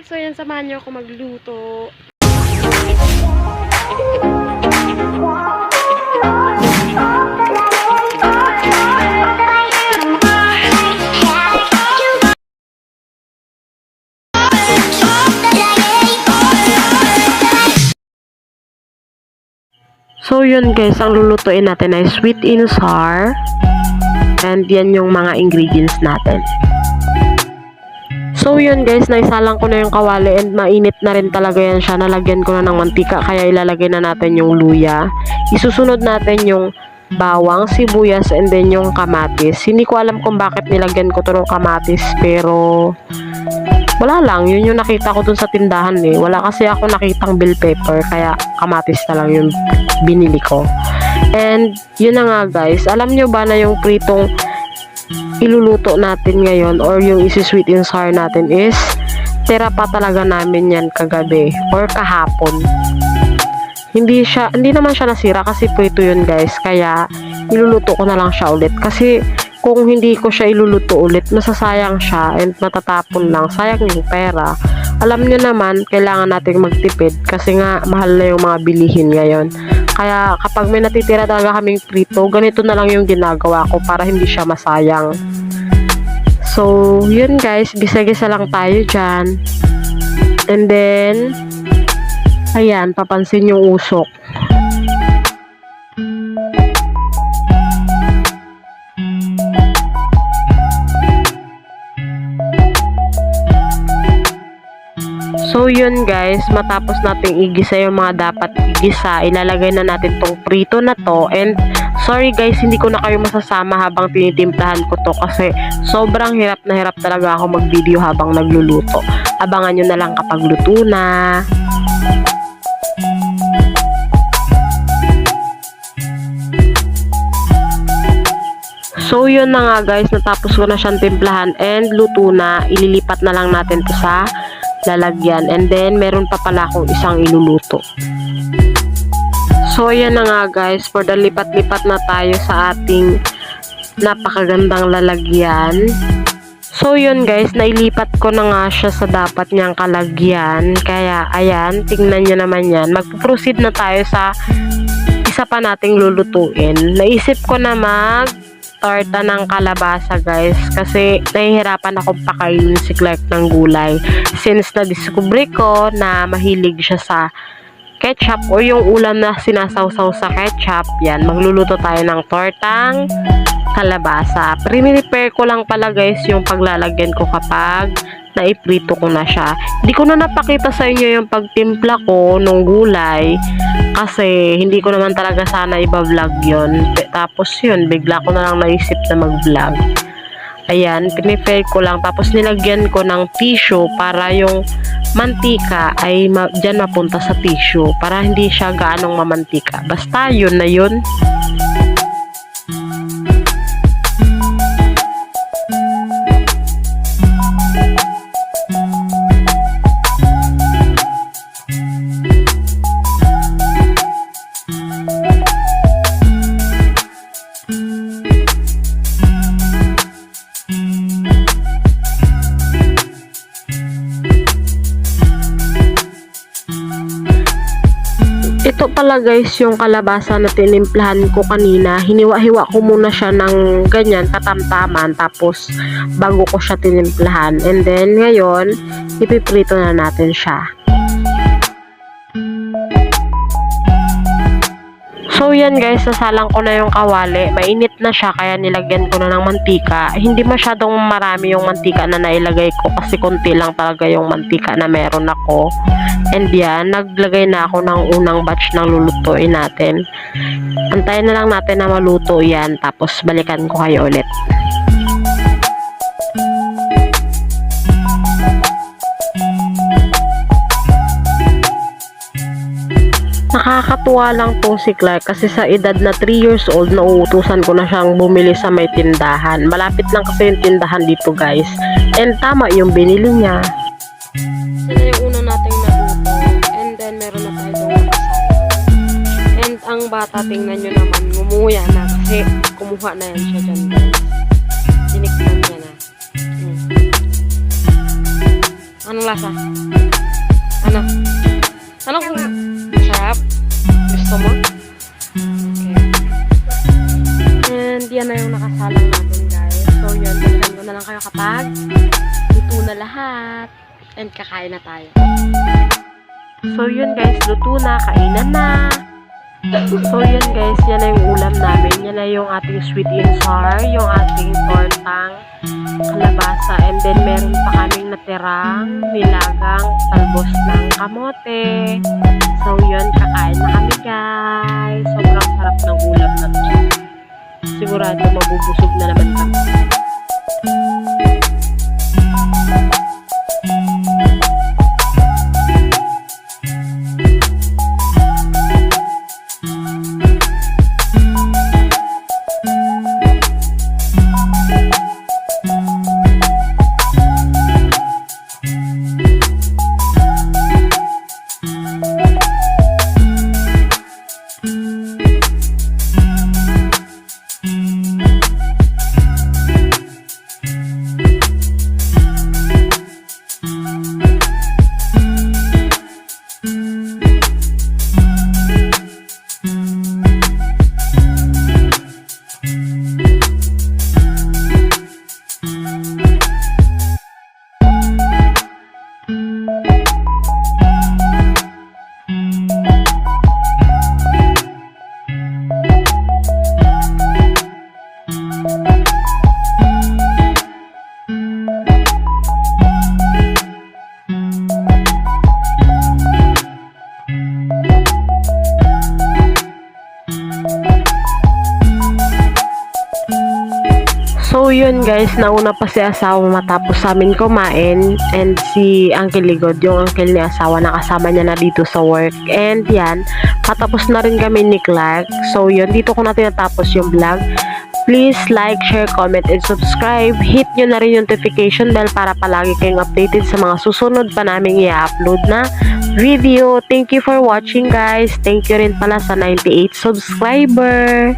guys, so yan, samahan niyo ako magluto. So yun guys, ang lulutuin natin ay sweet sour. And yan yung mga ingredients natin. So yun guys, naisalang ko na yung kawali and mainit na rin talaga yan siya. Nalagyan ko na ng mantika kaya ilalagay na natin yung luya. Isusunod natin yung bawang, sibuyas, and then yung kamatis. Hindi ko alam kung bakit nilagyan ko to ng kamatis pero wala lang. Yun yung nakita ko dun sa tindahan eh. Wala kasi ako nakitang bell pepper kaya kamatis na lang yung binili ko. And yun na nga guys, alam nyo ba na yung pritong iluluto natin ngayon or yung isi-sweet sour natin is tira pa talaga namin yan kagabi or kahapon. Hindi siya, hindi naman siya nasira kasi prito yun guys. Kaya iluluto ko na lang siya ulit kasi kung hindi ko siya iluluto ulit, masasayang siya and matatapon lang. Sayang yung pera. Alam niyo naman, kailangan nating magtipid kasi nga mahal na yung mga bilihin ngayon. Kaya kapag may natitira talaga kaming prito, ganito na lang yung ginagawa ko para hindi siya masayang. So, yun guys, gisa-gisa lang tayo dyan. And then, ayan, papansin yung usok. So yun guys, matapos nating igisa yung mga dapat igisa, ilalagay na natin tong prito na to and sorry guys, hindi ko na kayo masasama habang tinitimplahan ko to kasi sobrang hirap na hirap talaga ako mag-video habang nagluluto. Abangan nyo na lang kapag luto na. So yun na nga guys, natapos ko na siyang timplahan and luto na. Ililipat na lang natin to sa lalagyan. And then, meron pa pala akong isang iluluto. So, yan na nga guys. For the lipat-lipat na tayo sa ating napakagandang lalagyan. So, yun guys. Nailipat ko na nga siya sa dapat niyang kalagyan. Kaya, ayan. Tingnan nyo naman yan. Mag-proceed na tayo sa isa pa nating lulutuin. Naisip ko na mag torta ng kalabasa guys. Kasi nahihirapan akong pakainin si Clark ng gulay. Since na-discover ko na mahilig siya sa ketchup o yung ulam na sinasawsaw sa ketchup yan magluluto tayo ng tortang kalabasa. Prepare ko lang pala guys yung paglalagyan ko kapag naiprito ko na siya. Hindi ko na napakita sa inyo yung pagtimpla ko ng gulay kasi hindi ko naman talaga sana iba-vlog yon tapos yun bigla ko na lang naisip na mag-vlog. Ayan pinipare ko lang. Tapos nilagyan ko ng tissue para yung mantika ay ma- dyan mapunta sa tissue para hindi siya gaanong mamantika. Basta yun na yun Ito pala guys yung kalabasa na tinimplahan ko kanina. Hiniwa-hiwa ko muna siya ng ganyan, katamtaman. Tapos bago ko siya tinimplahan. And then ngayon, ipiprito na natin siya. So yan guys, sasalang ko na yung kawali. Mainit na siya kaya nilagyan ko na ng mantika. Hindi masyadong marami yung mantika na nailagay ko kasi konti lang talaga yung mantika na meron ako. And yan, naglagay na ako ng unang batch ng lulutuin natin. Antayin na lang natin na maluto yan tapos balikan ko kayo ulit. Nakakatuwa lang tong si Clark kasi sa edad na 3 years old nauutusan ko na siyang bumili sa may tindahan. Malapit lang kasi yung tindahan dito guys. And tama yung binili niya. Sila yung una nating naluto. And then meron na tayo doon And ang bata tingnan nyo naman ngumuya na kasi kumuha na yan siya dyan guys. Tinikman niya na. Hmm. Anong lasa? Ano? Ano kung? Mo? Okay. And yan na yung nakasalang natin guys. So yun, balikan ko na lang kayo kapag luto na lahat. And kakain na tayo. So yun guys, luto na, kainan na. So yun guys, yan na yung ulam namin. Yan na yung ating sweet and sour, yung ating tortang kalabasa. And then meron pa kaming natirang nilagang talbos ng kamote. So yun, kakain na kami guys. Sobrang sarap ng ulam na to. Sigurado mabubusog na naman kami. Yun guys, nauna pa si asawa matapos sa amin kumain and si Uncle Ligod, yung uncle ni asawa na kasama niya na dito sa work. And yan, patapos na rin kami ni Clark. So yun, dito ko na tinatapos yung vlog. Please like, share, comment, and subscribe. Hit nyo na rin yung notification bell para palagi kayong updated sa mga susunod pa naming i-upload na video. Thank you for watching guys. Thank you rin pala sa 98 subscriber.